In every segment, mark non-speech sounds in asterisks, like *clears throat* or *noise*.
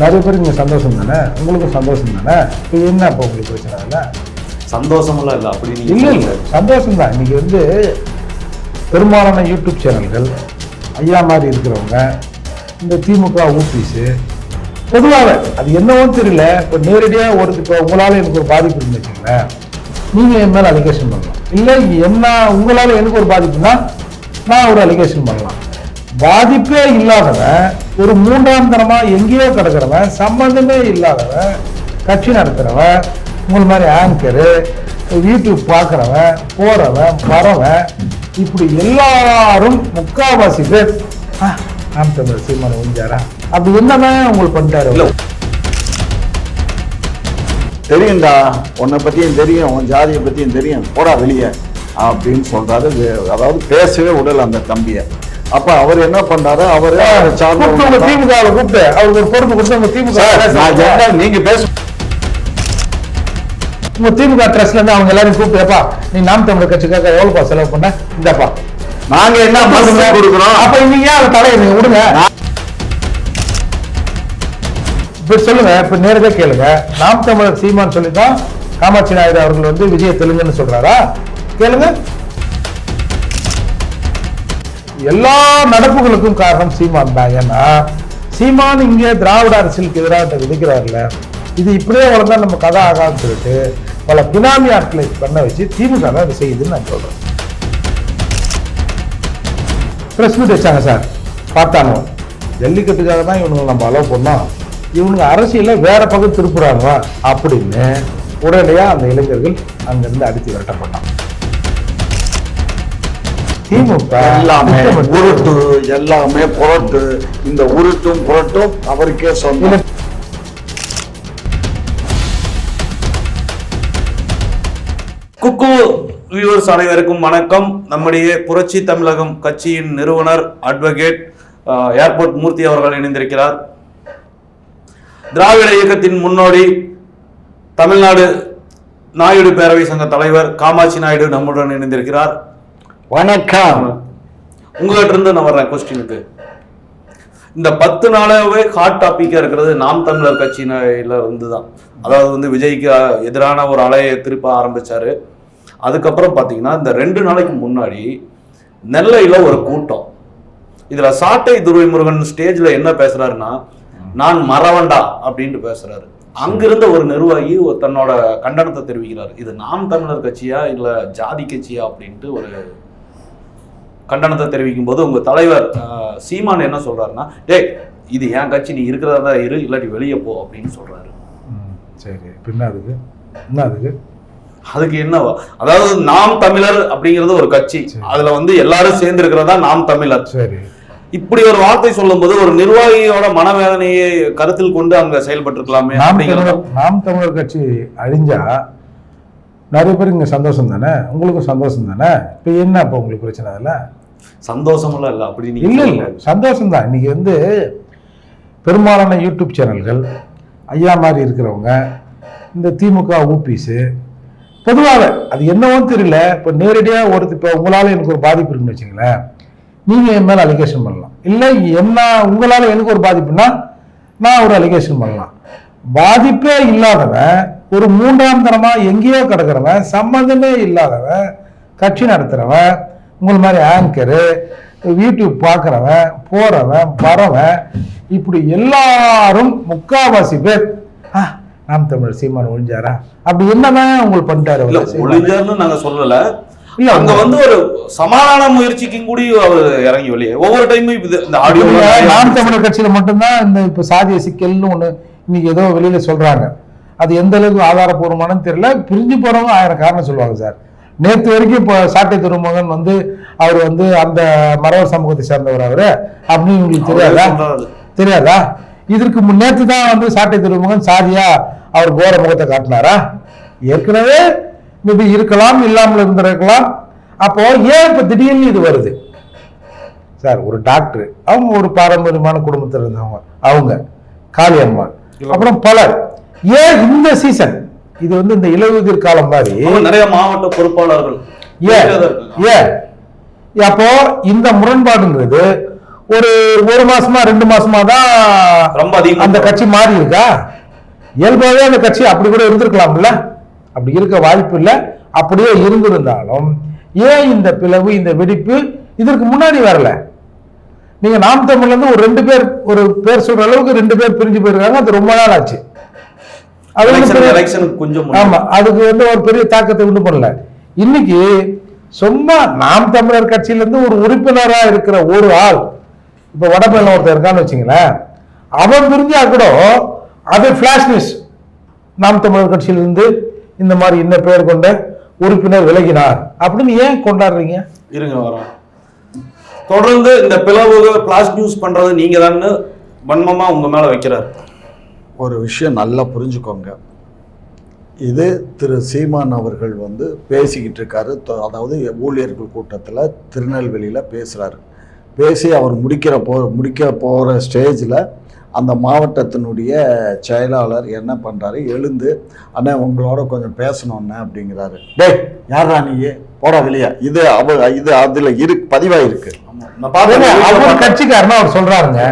நிறைய பேருக்கு இங்கே சந்தோஷம் தானே? உங்களுக்கும் சந்தோஷம் தானே? இப்போ என்ன இப்போ உங்களுக்கு பிரச்சனை இல்லை சந்தோஷமெல்லாம் இல்லை அப்படி இல்லை இல்லை. சந்தோஷம் தான். இன்னைக்கு வந்து பெரும்பாலான யூடியூப் சேனல்கள் ஐயா மாதிரி இருக்கிறவங்க இந்த திமுக ஊபிஸு பொதுவாக அது என்னவோன்னு தெரியல. இப்போ நேரடியாக ஒரு இப்போ உங்களால் எனக்கு ஒரு பாதிப்பு இருக்குன்னு வச்சுங்களேன் நீங்கள் என் மேலே அலிகேஷன் பண்ணலாம். இல்லை என்ன உங்களால் எனக்கு ஒரு பாதிப்புனா நான் ஒரு அலிகேஷன் பண்ணலாம். பாதிப்பே இல்லாதவன் ஒரு மூன்றாம் தரமா எங்கேயோ கிடக்கிறவன் சம்பந்தமே இல்லாதவன் கட்சி நடத்துறவன் உங்கள் மாதிரி ஆங்கரு யூடியூப் பார்க்குறவன் போறவன் வரவன் இப்படி எல்லாரும் முக்காவாசி பேர் "ஆ, நாம் தமிழர் சீமான உஞ்சாரா? அப்படி என்னதான் உங்களுக்கு பண்ணிட்டாரு? தெரியும்டா உன்னை பத்தியும் தெரியும் உன் ஜாதியை பத்தியும் தெரியும். போடா வெளியே அப்படின்னு சொல்றாரு. அதாவது பேசவே விடல அந்த தம்பிய. அப்ப அவர் என்ன பண்றாரு அவரு தான். திமுக கூப்பிட்டு அவருக்கு ஒரு பொறுப்பு கொடுத்து உங்க திமுக நீங்க பேச உங்க திமுக ட்ரெஸ்ல இருந்து அவங்க எல்லாரும் கூப்பிட்டு "ஏப்பா, நீ நாம் தமிழர் கட்சிக்காக எவ்வளவுப்பா செலவு பண்ண? இந்தப்பா. நாங்க என்ன மருந்து கொடுக்குறோம். அப்ப நீங்க ஏன் அதை தலையிடுங்க விடுங்க. இப்ப சொல்லுங்க இப்ப நேரடியா கேளுங்க. நாம் தமிழர் சீமான் சொல்லி தான் காமாட்சி நாயுடு அவர்கள் வந்து விஜய தெலுங்குன்னு சொல்றாரா? கேளுங்க. எல்லா நடப்புகளுக்கும் காரணம் சீமான் தான். ஏன்னா சீமான் இங்கே திராவிட அரசியலுக்கு எதிராக விதிக்கிறாருல. இது இப்படியே வளர்ந்தா நம்ம கதை ஆகாதுன்னு சொல்லிட்டு பல பினாமி ஆட்களை பண்ண வச்சு திமுக தான் இது செய்யுதுன்னு நான் சொல்றேன். ப்ரெஸ் மீட் வச்சாங்க சார். பார்த்தாங்க. ஜல்லிக்கட்டுக்காக தான் இவனுங்க நம்ம அலோவ் பண்ணோம். இவனுங்க அரசியல வேற பக்கம் திருப்புறாங்க அப்படின்னு உடனடியாக அந்த இளைஞர்கள் அங்கிருந்து அடித்து விரட்டப்பட்டான் திமுக எல்லாமே உருட்டு எல்லாமே புரட்டு. இந்த உருட்டும் புரட்டும் அவருக்கே சொந்தம். இல்ல, குக்கு வியூவர்ஸ் அனைவருக்கும் வணக்கம். நம்முடைய புரட்சி தமிழகம் கட்சியின் நிறுவனர் அட்வொகேட் ஏர்போர்ட் மூர்த்தி அவர்கள் இணைந்திருக்கிறார். திராவிட இயக்கத்தின் முன்னோடி தமிழ்நாடு நாயுடு பேரவை சங்க தலைவர் காமாட்சி நாயுடு நம்முடன் இணைந்திருக்கிறார். வணக்கம். உங்ககிட்ட இருந்து நான் வர்றேன் கொஸ்டினுக்கு. இந்த பத்து நாளாவே ஹாட் டாபிக்கா இருக்கிறது நாம் தமிழர் கட்சியில இருந்து தான் அதாவது வந்து விஜய்க்கு எதிரான ஒரு அலையை திருப்ப ஆரம்பிச்சாரு. அதுக்கப்புறம் பார்த்தீங்கன்னா இந்த ரெண்டு நாளைக்கு முன்னாடி நெல்லையில் ஒரு கூட்டம். இதில் சாட்டை துரைமுருகன் ஸ்டேஜில் என்ன பேசுறாருன்னா நான் மறவண்டா அப்படின்ட்டு பேசுறாரு. அங்கிருந்த ஒரு நிர்வாகி ஒரு தன்னோட கண்டனத்தை தெரிவிக்கிறார். இது நாம் தமிழர் கட்சியா இல்லை ஜாதி கட்சியா அப்படின்ட்டு ஒரு கண்டனத்தை தெரிவிக்கும் போது உங்க தலைவர் சீமான் என்ன சொல்றாருன்னா டேய் இது என் கட்சி நீ இருக்கிறதா இரு இல்லாட்டி வெளியே போ அப்படின்னு சொல்றாரு. ம், சரி. இப்ப என்ன அதுக்கு? என்ன அதுக்கு? அதுக்கு என்னவா? அதாவது நாம் தமிழர் அப்படிங்கிறது ஒரு கட்சி. அதுல வந்து எல்லாரும் சேர்ந்து இருக்கிறதா நாம் தமிழர். சரி. இப்படி ஒரு வார்த்தை சொல்லும்போது ஒரு நிர்வாகியோட மனவேதனையை கருத்தில் கொண்டு அங்க செயல்பட்டு இருக்கலாமே நாம் தமிழர் கட்சி அழிஞ்சா நிறைய பேருக்கு இங்க சந்தோஷம் தானே உங்களுக்கும் சந்தோஷம் தானே இப்போ என்ன இப்போ உங்களுக்கு பிரச்சனை அதில்? சந்தோஷமெல்லாம் இல்ல. அப்படி இல்லை. இல்லை. சந்தோஷம் தான் இன்னைக்கு வந்து பெரும்பாலான யூடியூப் சேனல்கள் ஐயா மாதிரி இருக்கிறவங்க இந்த திமுக ஊபிஸு பொதுவாக அது என்னவோன்னு தெரியல. இப்போ நேரடியாக ஒரு இப்போ உங்களால் எனக்கு ஒரு பாதிப்பு இருக்குன்னு வச்சுங்களேன் நீங்கள் என் மேலே அலிகேஷன் பண்ணலாம். இல்லை என்ன உங்களால் எனக்கு ஒரு பாதிப்புனா நான் ஒரு அலிகேஷன் பண்ணலாம். பாதிப்பே இல்லாதவன் ஒரு மூன்றாம் தரமா எங்கேயோ கிடக்கிறவன் சம்பந்தமே இல்லாதவன் கட்சி நடத்துறவன் உங்கள் மாதிரி ஆங்கரு யூடியூப் பார்க்குறவன் போறவன் வரவன் இப்படி எல்லாரும் முக்காவாசி பேர் "ஆ, நாம் தமிழர் சீமான் ஒழிஞ்சாரா அப்படி என்னதான் உங்களுக்கு பண்ணிட்டாரு இல்ல அவரு? சீமான்? ஒளிஞ்சார்னு நாங்க சொல்லல. இல்ல, அங்க வந்து ஒரு சமாதான முயற்சிக்கும் கூடி அவர் இறங்கி வெளியே. ஒவ்வொரு டைமும் இது- இந்த ஆடியோ நாம் தமிழர் கட்சியில மட்டும்தான் இந்த இப்ப சாதிய சிக்கல்னு ஒண்ணு இன்னைக்கு ஏதோ வெளியில சொல்றாங்க. அது எந்த அளவுக்கு ஆதாரப்பூர்வமானு தெரியல. பிரிஞ்சு போறவங்க ஆயிரம் காரணம் சொல்லுவாங்க சார். நேத்து வரைக்கும் இப்போ சாட்டை திருமகன் வந்து அவர் வந்து அந்த மரவர் சமூகத்தை சேர்ந்தவர் அவரு. அப்படின்னு உங்களுக்கு தெரியாதா? தெரியாதா? இதற்கு முன் நேத்து தான் வந்து சாட்டை திருமகன் சாதியா அவர் கோர முகத்தை காட்டினாரா? ஏற்கனவே மேபி இருக்கலாம் இல்லாமல் இருந்திருக்கலாம். அப்போ ஏன் இப்ப திடீர்னு இது வருது? சார் ஒரு டாக்டர் அவங்க ஒரு பாரம்பரியமான குடும்பத்தில் இருந்தவங்க அவங்க காளியம்மா அப்புறம் பலர். ஏன் இந்த சீசன் இது வந்து இந்த இலையுதிர் காலம் மாதிரி. நிறைய மாவட்ட பொறுப்பாளர்கள். ஏன் அப்போ இந்த முரண்பாடுங்கிறது ஒரு ஒரு மாசமா ரெண்டு மாசமா தான் ரொம்ப அதிகம். அந்த கட்சி மாறி இருக்கா? இயல்பாகவே அந்த கட்சி அப்படி கூட இருந்திருக்கலாம்ல. அப்படி இருக்க வாய்ப்பு இல்லை. அப்படியே இருந்திருந்தாலும் ஏன் இந்த பிளவு இந்த வெடிப்பு இதற்கு முன்னாடி வரல? நீங்க நாம் தமிழ்ல இருந்து ஒரு ரெண்டு பேர் ஒரு பேர் சொல்ற அளவுக்கு ரெண்டு பேர் பிரிஞ்சு போயிருக்காங்க. அது ரொம்ப நாள் ஆச்சு. அது கொஞ்சம். ஆமா அதுக்கு வந்து ஒரு பெரிய தாக்கத்தை உண்டு பண்ணல. இன்னைக்கு சும்மா நாம் தமிழர் கட்சியில இருந்து ஒரு உறுப்பினரா இருக்கிற ஒரு ஆள் இப்ப வடபழனில ஒருத்தர் இருக்கான்னு வச்சுங்களேன் அவன் பிரிஞ்சா கூட அது பிளாஷ் நியூஸ் நாம் தமிழர் கட்சியிலிருந்து இந்த மாதிரி இந்த பெயர் கொண்ட உறுப்பினர் விலகினார். அப்படின்னு ஏன் கொண்டாடுறீங்க? இருங்க வரோம். தொடர்ந்து இந்த பிளவு பிளாஸ் நியூஸ் பண்றது நீங்க தான் வன்மமா உங்க மேல வைக்கிறார். ஒரு விஷயம் நல்லா புரிஞ்சுக்கோங்க. இது திரு சீமான் அவர்கள் வந்து பேசிக்கிட்டு இருக்காரு. அதாவது ஊழியர்கள் கூட்டத்தில் திருநெல்வேலியில் பேசுகிறாரு பேசி அவர் முடிக்கிற போ முடிக்க போகிற ஸ்டேஜில் அந்த மாவட்டத்தினுடைய செயலாளர் என்ன பண்ணுறாரு எழுந்து அண்ணே உங்களோட கொஞ்சம் பேசணும்ண்ணே அப்படிங்கிறாரு. டேய் யாரா நீ? போடா வெளியே. இது அவ இது அதில் இரு அவர் பார்த்தேன். கட்சிக்காரனா அவர் சொல்றாருங்க.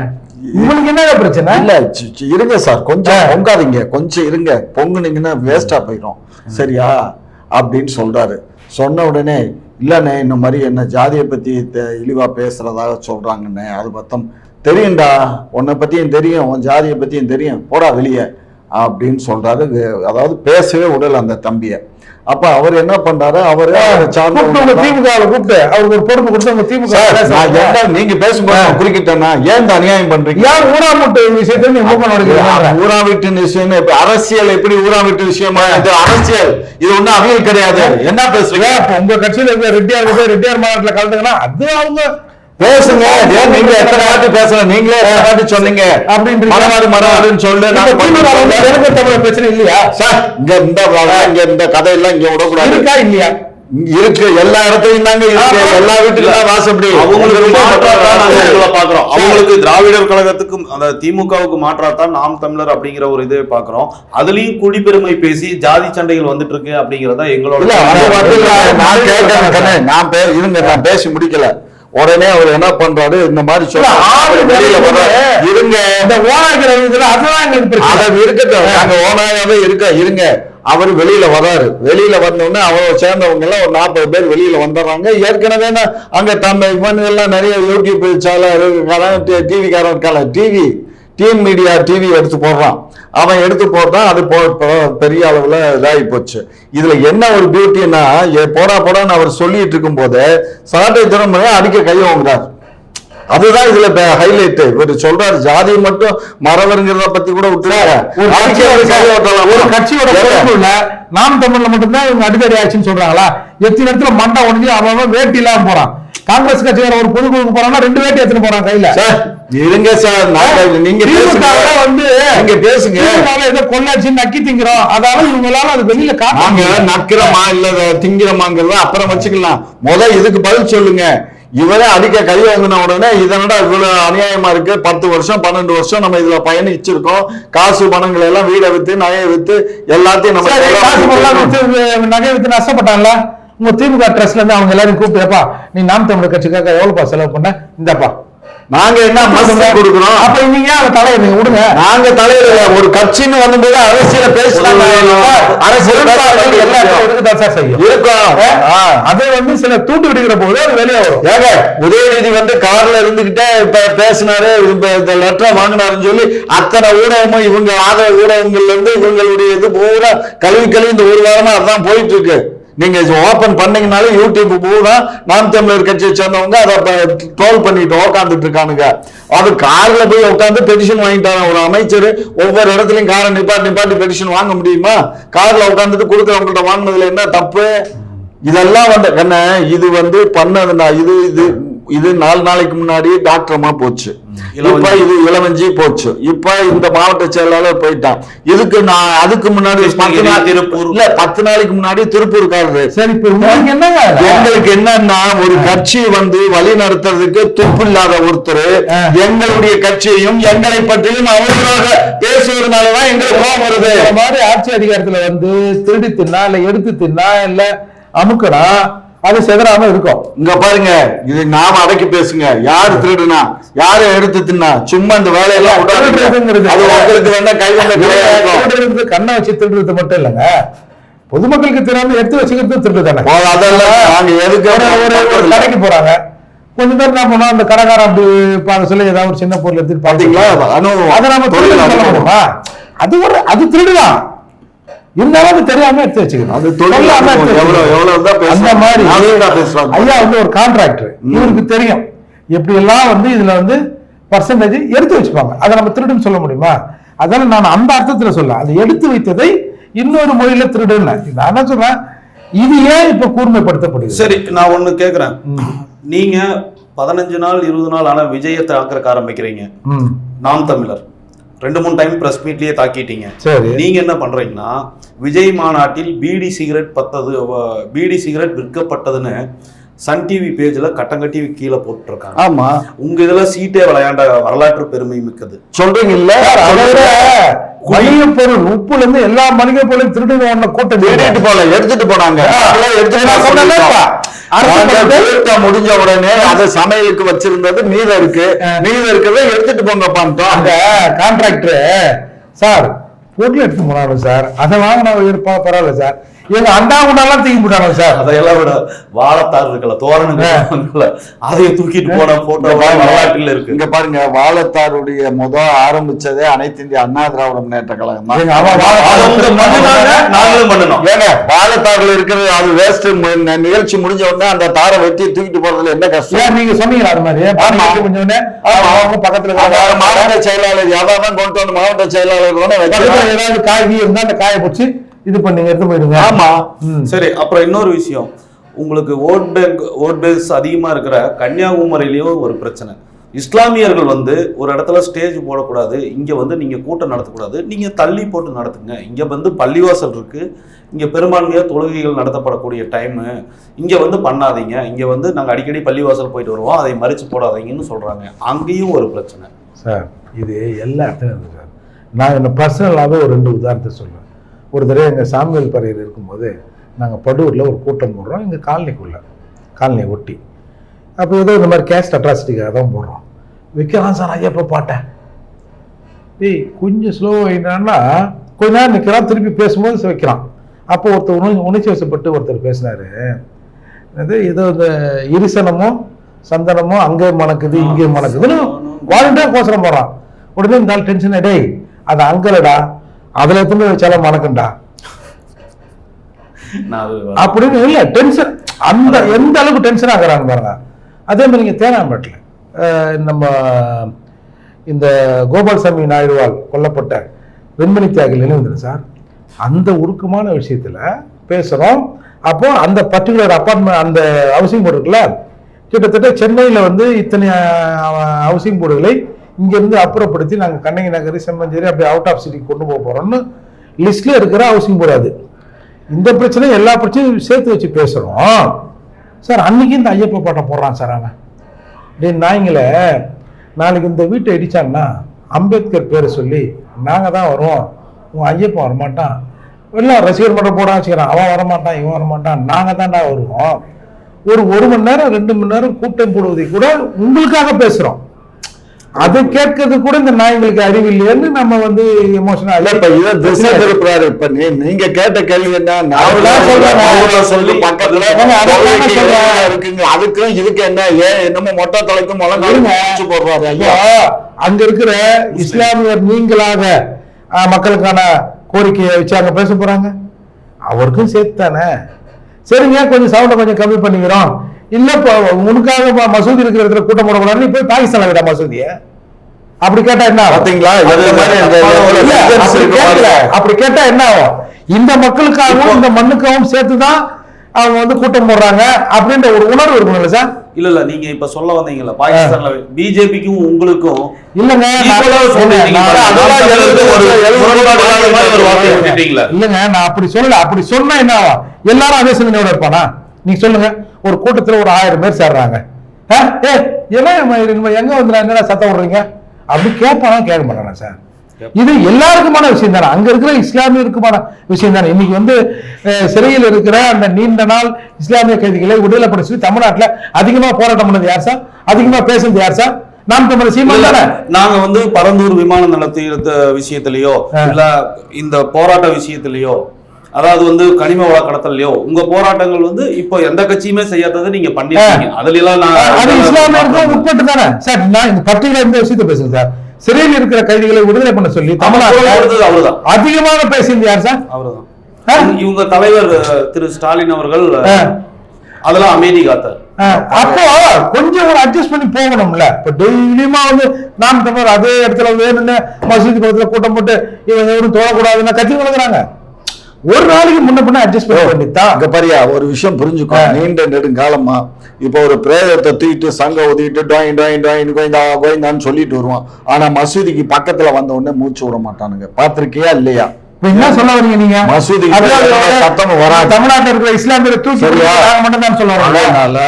உங்களுக்கு என்ன பிரச்சனை? இல்ல இருங்க சார். கொஞ்சம். பொங்காதீங்க. கொஞ்சம் இருங்க. பொங்குனீங்கன்னா வேஸ்டா போயிடும் சரியா? அப்படின்னு சொல்றாரு. சொன்ன உடனே இல்லண்ணே இந்த மாதிரி என்ன ஜாதியை பத்தி தெ- இழிவா பேசுறதாக சொல்றாங்கண்ணே. அது பத்தம் தெரியும்டா. உன்னை பத்தியும் தெரியும். உன் ஜாதியை பத்தியும் தெரியும். போடா வெளியே. அப்படின்னு சொல்றாரு. அதாவது பேசவே விடல அந்த தம்பிய. அப்ப அவர் என்ன பண்றாரு? அவரு திமுக கூப்பிட்டு அவருக்கு ஒரு பொறுப்பு கொடுத்து திமுக நீங்க பேசும்போது குறுக்கிட்டேன்னா ஏன் அநியாயம் பண்றீங்க? ஏன் ஊராமுட்டு விஷயத்தை நீங்க ஊரா வீட்டு விஷயம் இப்ப அரசியல் எப்படி ஊரா வீட்டு விஷயமா இது அரசியல். இது ஒண்ணும் அவியல் கிடையாது. என்ன பேசுறீங்க? உங்க கட்சியில இருக்க ரெட்டியார் ரெட்டியார் மாநாட்டுல கலந்துங்கன்னா அது அவங்க பேசுங்க. ஏன் நீங்க எத்தனை வாட்டி பேசணும்? நீங்களே எத்தனை வாட்டி சொன்னீங்க? அப்படின்றீங்க. மரவாடு மரவாடுன்னு சொல்லு. தெலுங்கு தமிழ் பிரச்சனை இல்லையா? சார் இங்க இந்த இங்க இந்த கதையெல்லாம் இங்க விடக்கூடாது. இருக்கா இல்லையா? இருக்கு. எல்லா இடத்துலயும் தாங்க இருக்கு. எல்லா வீட்டுக்கும் தான் வாசப்படி அவங்களுக்கு பாக்குறோம் அவங்களுக்கு திராவிடர் கழகத்துக்கு அந்த திமுகவுக்கு மாற்றாத்தான் நாம் தமிழர் அப்படிங்கிற ஒரு இதை பாக்குறோம் அதுலயும் குடிப்பெருமை பேசி ஜாதி சண்டைகள் வந்துட்டு இருக்கு அப்படிங்கறத எங்களோட நான் நான் கேட்கறேன். கண்ணே, நான் பே இருங்க நான் பேசி முடிக்கல. உடனே அவர் என்ன பண்றாரு? இந்த மாதிரி சொல்ல. இருங்க. இந்த இருக்கட்டும். நாங்க ஓனாயாவே இருக்க இருங்க. அவர் வெளியில வர்றாரு. வெளியில வந்தோடனே அவரை சேர்ந்தவங்க எல்லாம் ஒரு நாற்பது பேர் வெளியில வந்துடுறாங்க. ஏற்கனவே அங்க தம்ம இவனுங்கெல்லாம் நிறைய யூடியூப் சேனல் டிவி காரன் டிவி டீம் மீடியா டிவி எடுத்து போடுறான். அவன் எடுத்து போட்டான் அது போ பெரிய அளவுல இதாகி போச்சு. இதுல என்ன ஒரு பியூட்டின்னா போடா போடான்னு அவர் சொல்லிட்டு இருக்கும் போது சாட்டை திறமை அடிக்க கை வாங்குறாரு. அதுதான் இதுல ஹைலைட் இவர் சொல்றாரு ஜாதி மட்டும் மறவருங்கிறத பத்தி கூட விட்டுறாங்க ஒரு கட்சியோட நாம் தமிழ்ல மட்டும்தான் இவங்க அடிக்கடி ஆச்சுன்னு சொல்றாங்களா? எத்தனை இடத்துல மண்டை அவன் அவன் வேட்டி இல்லாம போறான். காங்கிரஸ் கட்சியார ஒரு பொதுக்குழுக்கு போறான்னா ரெண்டு வேட்டி எடுத்துட்டு போறான் கையில. சார் இருங்க சார் நீங்க வந்து நீங்க பேசுங்க. ஏதோ கொள்ளாச்சு நக்கி திங்கிறோம். அதால இவங்களால அது வெளியில காட்ட நாங்க முடியல. நக்கிறோமா இல்ல திங்கிறோமாங்கிறத அப்புறம் வச்சுக்கலாம். முத இதுக்கு பதில் சொல்லுங்க. இவரே அடிக்க கை வாங்கின உடனே இதனடா இவ்வளவு அநியாயமா இருக்கு. பத்து வருஷம் பன்னெண்டு வருஷம் நம்ம இதுல பயணிச்சிருக்கோம். காசு பணங்களை எல்லாம் வீடை வித்து நகையை வித்து எல்லாத்தையும் நம்ம. வித்து, நகை வித்து நஷ்டப்பட்டான்ல? உங்க திமுக ட்ரஸ்ட்ல இருந்து அவங்க எல்லாரும் கூப்பிட்டுப்பா நீ நாம் தமிழர் கட்சிக்காக எவ்வளவுப்பா செலவு பண்ண? இந்தப்பா. நாங்க என்ன மசூதி கொடுக்குறோம்? அப்ப நீங்க அதை தலையிடுங்க விடுங்க? நாங்க இல்ல ஒரு கட்சின்னு வந்தபோது அரசியல பேசலாம் அரசியல். இருக்கும். அதை வந்து சில தூண்டு விடுகிற போது அது வெளியே வரும். ஏங்க உதயநிதி வந்து கார்ல இருந்துகிட்டே இப்ப பேசினாரு. இந்த லெட்டர் வாங்கினாருன்னு சொல்லி அத்தனை ஊடகமும் இவங்க ஆதரவு ஊடகங்கள்ல இருந்து இவங்களுடைய இது பூரா கழுவி கழுவி இந்த ஒரு வாரமா அதான் போயிட்டு இருக்கு. நீங்க ஓபன் பண்ணீங்கனாலே யூடியூப் பூரா நாம் தமிழர் கட்சியை சேர்ந்தவங்க அதை ட்ரோல் பண்ணிட்டு உட்காந்துட்டு இருக்கானுங்க. அது கார்ல போய் உட்காந்து பெட்டிஷன் வாங்கிட்டாங்க ஒரு அமைச்சர்? ஒவ்வொரு இடத்துலயும் காரை நிப்பாட்டி நிப்பாட்டி பெட்டிஷன் வாங்க முடியுமா? கார்ல உட்காந்துட்டு கொடுக்குறவங்கள்ட்ட வாங்கினதுல என்ன தப்பு? இதெல்லாம் வந்து என்ன இது வந்து பண்ணதுனா இது இது இது நாலு நாளைக்கு முன்னாடி டாக்டர் அம்மா போச்சு. இப்ப இது இளவஞ்சி போச்சு இப்ப இந்த மாவட்ட செயலாளர் போயிட்டான் இதுக்கு நான் அதுக்கு முன்னாடி திருப்பூர். இல்ல பத்து நாளைக்கு முன்னாடி திருப்பூர்காரரு சரி? எங்களுக்கு என்னன்னா ஒரு கட்சி வந்து வழி நடத்துறதுக்கு துப்பு இல்லாத ஒருத்தர். எங்களுடைய கட்சியையும் எங்களை பற்றியும் அவர்களாக பேசுவதனாலதான் எங்களுக்கு கோபம் வருது மாதிரி ஆட்சி அதிகாரத்துல வந்து திருடி தின்னா இல்ல எடுத்து தின்னா இல்ல அமுக்கனா அது செதறாம இருக்கும். இங்க பாருங்க இது நாம அடக்கி பேசுங்க. யாரு திருடுனா யாரு எடுத்து தின்னா சும்மா இந்த வேலையெல்லாம் உங்களுக்கு வேணா கை வந்த கிடையாது திருடுறது கண்ணை வச்சு திருடுறது மட்டும் இல்லைங்க. பொதுமக்களுக்கு தெரியாம எடுத்து வச்சுக்கிறது திருடு தானே அதெல்லாம் நாங்க எதுக்கு ஒரு கடைக்கு போறாங்க. கொஞ்ச பேர் என்ன பண்ணோம் அந்த கடைக்காரன் அப்படி சொல்லி ஏதாவது ஒரு சின்ன பொருள் எடுத்துட்டு பாத்தீங்களா? அதை நம்ம அது ஒரு அது திருடுதான். இருந்தாலும் தெரியாம எடுத்து வச்சுக்கணும். அது பேசுறாங்க. அந்த மாதிரி. ஐயா வந்து ஒரு கான்ட்ராக்டர் இவருக்கு தெரியும். எப்படி எல்லாம் வந்து இதுல வந்து பர்சன்டேஜ் எடுத்து வச்சுப்பாங்க. அதை நம்ம திருடுன்னு சொல்ல முடியுமா? அதனால நான் அந்த அர்த்தத்துல சொல்ல அது எடுத்து வைத்ததை இன்னொரு மொழியில திருடுன்னு. நான் என்ன சொல்றேன்? இது ஏன் இப்ப கூர்மைப்படுத்தப்படுது சரி நான் ஒண்ணு கேக்குறேன். நீங்க பதினஞ்சு நாள் இருபது நாள் ஆன விஜயை தாக்கறக்க ஆரம்பிக்கிறீங்க. நாம் தமிழர். ரெண்டு மூணு டைம் பிரஸ் மீட்லயே தாக்கிட்டீங்க. சரி. நீங்க என்ன பண்றீங்கன்னா விஜய் மாநாட்டில் பீடி சிகரெட் பத்தது பீடி சிகரெட் விற்கப்பட்டதுன்னு சன் டிவி பேஜ்ல கட்டம் கட்டி கீழே போட்டுருக்காங்க. ஆமா. உங்க இதுல சீட்டே விளையாண்ட வரலாற்று பெருமை மிக்கது. இல்ல விட மளிகை பொருள் உப்புல இருந்து எல்லா மளிகை பொருளும் திருடுங்க கூட்டம் தேடிட்டு போல எடுத்துட்டு போனாங்க. முடிஞ்ச உடனே அதை சமையலுக்கு வச்சிருந்தது மீதம் இருக்கு. மீதம் இருக்கிறத எடுத்துட்டு போங்க பண்ணிட்டோம் அந்த கான்ட்ராக்டர் சார் பொருள் எடுத்து போனாலும் சார். அதை வாங்கினா பரவாயில்ல சார். எங்க அண்டா குண்டாலாம் தூக்கி போட்டாங்க சார். அதையெல்லாம் விட வாழைத்தார் இருக்கல தோரணங்கள் அதையும் தூக்கிட்டு போன போட்டோ வரலாற்றில் இருக்கு. இங்க பாருங்க வாழத்தாருடைய முத ஆரம்பிச்சதே அனைத்து இந்திய அண்ணா திராவிட முன்னேற்ற கழகம் நாங்களும் பண்ணணும் ஏங்க வாழத்தாறுல இருக்கிறது அது வேஸ்ட் நிகழ்ச்சி முடிஞ்ச உடனே அந்த தாரை வெட்டி தூக்கிட்டு போறதுல என்ன கஷ்டம்? நீங்க சொன்னீங்களா அது மாதிரி? பக்கத்துல மாவட்ட செயலாளர் யாராவது தான் கொண்டு வந்து மாவட்ட செயலாளர். ஏதாவது காய் இருந்தா அந்த காயை பிடிச்சி இது பண்ணீங்க எடுத்து போயிடுங்க. ஆமா. சரி அப்புறம் இன்னொரு விஷயம். உங்களுக்கு ஓட் பேங்க் ஓட் பேஸ் அதிகமா இருக்கிற கன்னியாகுமரியிலயும் ஒரு பிரச்சனை. இஸ்லாமியர்கள் வந்து ஒரு இடத்துல ஸ்டேஜ் போடக்கூடாது இங்க வந்து நீங்க கூட்டம் நடத்தக்கூடாது நீங்க தள்ளி போட்டு நடத்துங்க. இங்க வந்து பள்ளிவாசல் இருக்கு. இங்க பெரும்பான்மையா தொழுகைகள் நடத்தப்படக்கூடிய டைமு இங்க வந்து பண்ணாதீங்க. இங்க வந்து நாங்க அடிக்கடி பள்ளிவாசல் போயிட்டு வருவோம். அதை மறிச்சு போடாதீங்கன்னு சொல்றாங்க. அங்கேயும் ஒரு பிரச்சனை. சார் இது எல்லா இடத்துலையும் இருக்கு சார். நான் என்ன பர்சனலாகவே ஒரு ரெண்டு உதாரணத்தை சொல்றேன். ஒரு தடவை எங்கள் சாமியல் பறையில் இருக்கும்போது நாங்கள் படூரில் ஒரு கூட்டம் போடுறோம். எங்கள் காலனிக்குள்ளே காலனியை ஒட்டி. அப்போ ஏதோ இந்த மாதிரி கேஸ்ட் அட்ராசிட்டிக்காக தான் போடுறோம். வைக்கலாம் சார் ஐயப்பா பாட்டேன்? ஏய் கொஞ்சம் ஸ்லோ ஆகிட்டான்னா கொஞ்ச நேரம் நிற்கிறான் திருப்பி பேசும்போது வைக்கிறான். அப்போ ஒருத்தர் உணர்ச்சி உணர்ச்சி வசப்பட்டு ஒருத்தர் பேசினாரு. அது ஏதோ இந்த இருசனமோ சந்தனமோ அங்கே மணக்குது இங்கே மணக்குதுன்னு வாலண்டியா கோசரம் போறான் உடனே இந்த ஆள் டென்ஷன் டேய் அது அங்கலடா அதுல எத்தனை வச்சாலும் மணக்குண்டா அப்படின்னு இல்ல டென்ஷன் அந்த எந்த அளவுக்கு டென்ஷன் ஆகுறாங்க பாருங்க. அதே மாதிரி நீங்க தேனாம்பேட்டில் நம்ம இந்த கோபால்சாமி நாயுடுவால் கொல்லப்பட்ட வெண்மணி தியாகி நினைவுந்திரு சார்? அந்த உருக்கமான விஷயத்துல பேசுறோம். அப்போ அந்த பர்டிகுலர் அப்பார்ட்மெண்ட் அந்த ஹவுசிங் போர்டு இருக்குல்ல கிட்டத்தட்ட சென்னையில வந்து இத்தனை ஹவுசிங் போர்டுகளை இங்கேருந்து அப்புறப்படுத்தி நாங்கள் கண்ணகி நகர் செம்மஞ்சேரி அப்படி அவுட் ஆஃப் சிட்டி கொண்டு போக போகிறோம்னு லிஸ்ட்ல இருக்கிற ஹவுசிங் போர்டு அது. இந்த பிரச்சனையும் எல்லா பிரச்சனையும் சேர்த்து வச்சு பேசுகிறோம் சார் அன்னைக்கு இந்த ஐயப்ப பாட்டை போடுறான் சார் அவன். டே நாய்ங்களே நாளைக்கு இந்த வீட்டை இடிச்சாங்கன்னா அம்பேத்கர் பேரை சொல்லி நாங்கள் தான் வருவோம் உன் ஐயப்பன் வரமாட்டான். எல்லாம் ரசிகர் மட்டும் போட வச்சுக்கிறான் அவன் வரமாட்டான் இவன் வரமாட்டான். நாங்கள் தான்டா வருவோம். ஒரு ஒரு மணி நேரம் ரெண்டு மணி நேரம் கூட்டம் போடுவதை கூட உங்களுக்காக பேசுகிறோம் அது கேட்கறது கூட இந்த நாய்களுக்கு அறிவில்லையேன்னு நம்ம வந்து இல்ல எமோஷனல் இப்ப இதை திசை திருப்புறாரு. இப்ப நீ நீங்க கேட்ட கேள்வி என்ன? சொல்லி பக்கத்துல இருக்குங்க. அதுக்கும் இதுக்கு என்ன? ஏன் என்னமோ மொட்டை தலைக்கும் முழங்காலும் போடுறாரு. ஐயா அங்க இருக்கிற இஸ்லாமியர் நீங்களாக மக்களுக்கான கோரிக்கையை வச்சு அங்க பேச போறாங்க. அவருக்கும் சேர்த்து தானே சரிங்க கொஞ்சம் சவுண்டை கொஞ்சம் கம்மி பண்ணிக்கிறோம். இல்ல உனக்காக மசூதி இருக்கிற இடத்துல கூட்டம் போடக்கூடாது போய் பாகிஸ்தான் விட மசூதிய? அப்படி கேட்டா என்ன? பாத்தீங்களா? அப்படி கேட்டா என்ன ஆகும்? இந்த மக்களுக்காகவும் இந்த மண்ணுக்காகவும் சேர்த்துதான் அவங்க வந்து கூட்டம் போடுறாங்க அப்படின்ற ஒரு உணர்வு இருக்கணும்ல சார்? இல்ல இல்ல. நீங்க இப்ப சொல்ல வந்தீங்கல்ல பாகிஸ்தான்ல பிஜேபிக்கும் உங்களுக்கும் இல்லங்க இல்லங்க. நான் அப்படி சொல்லல. அப்படி சொன்னா என்ன ஆகும்? எல்லாரும் அதே சிந்தனையோட இருப்பானா? நீங்க சொல்லுங்க. ஒரு கூட்டத்துல ஒரு ஆயிரம் பேர் சேர்றாங்க? ஏய், என்ன எங்க வந்துடா என்னடா சத்தம் விடுறீங்க அப்படி கேட்பானா கேட்க மாட்டானா சார்? இது எல்லாருக்குமான விஷயம் தானே. அங்க இருக்கிற இஸ்லாமியருக்குமான விஷயம் தானே. இன்னைக்கு வந்து சிறையில் இருக்கிற அந்த நீண்ட நாள் இஸ்லாமிய கைதிகளை விடுதலை பண்ண சொல்லி தமிழ்நாட்டுல அதிகமா போராட்டம் பண்ணது யார் சார்? அதிகமா பேசுனது யார் சார்? நாம் தமிழர் சீமான் தானே. நாங்க வந்து பரந்தூர் விமான நிலையத்த விஷயத்திலயோ இல்ல இந்த போராட்ட விஷயத்திலயோ அதாவது வந்து கனிம வள கடத்தலையோ உங்க போராட்டங்கள் வந்து இப்போ எந்த கட்சியுமே செய்யாததை நீங்க பண்ணிருக்கீங்க அதுல எல்லாம் நான் உட்பட்டு தானே சார் நான் இந்த பட்டியல இந்த விஷயத்தை பேசுங்க சார். சிறையில் இருக்கிற கைதிகளை விடுதலை பண்ண சொல்லி கொடுத்தது அவர்தான். அதிகமான பேசியது யார் சார்? அவர்தான்? இவங்க தலைவர் திரு ஸ்டாலின் அவர்கள். அதெல்லாம் அமைதி காத்தார். அப்போ கொஞ்சம் ஒரு அட்ஜஸ்ட் பண்ணி போகணும்ல. இப்ப டெய்லியுமா வந்து நாம் தமிழர் அதே இடத்துல வேணும்னு மசூதி பக்கத்துல கூட்டம் போட்டு இவங்க எவரும் தோழக்கூடாதுன்னா கத்தி வளர்க்குறாங்க ஒரு நாளைக்கு முன்ன பின்ன அட்ஜஸ்ட் பண்ண வேண்டியதுதான் அங்க பாரியா ஒரு விஷயம் புரிஞ்சுக்கோ. நீண்ட நெடுங்காலமா இப்போ ஒரு பிரேதத்தை தூக்கிட்டு சங்க ஊதிட்டு டொயின் டொயின் டொயின் கோயந்தா கோயந்தான்னு சொல்லிட்டு வருவான். ஆனா மசூதிக்கு பக்கத்துல வந்த உடனே மூச்சு விட மாட்டானுங்க. பாத்திருக்கியா இல்லையா? என்ன சொல்ல வரீங்க நீங்க? மசூதி சத்தம் வராது. தமிழ்நாட்டில் இருக்கிற இஸ்லாமியரை தூக்கி மட்டும் தான் சொல்ல அதனால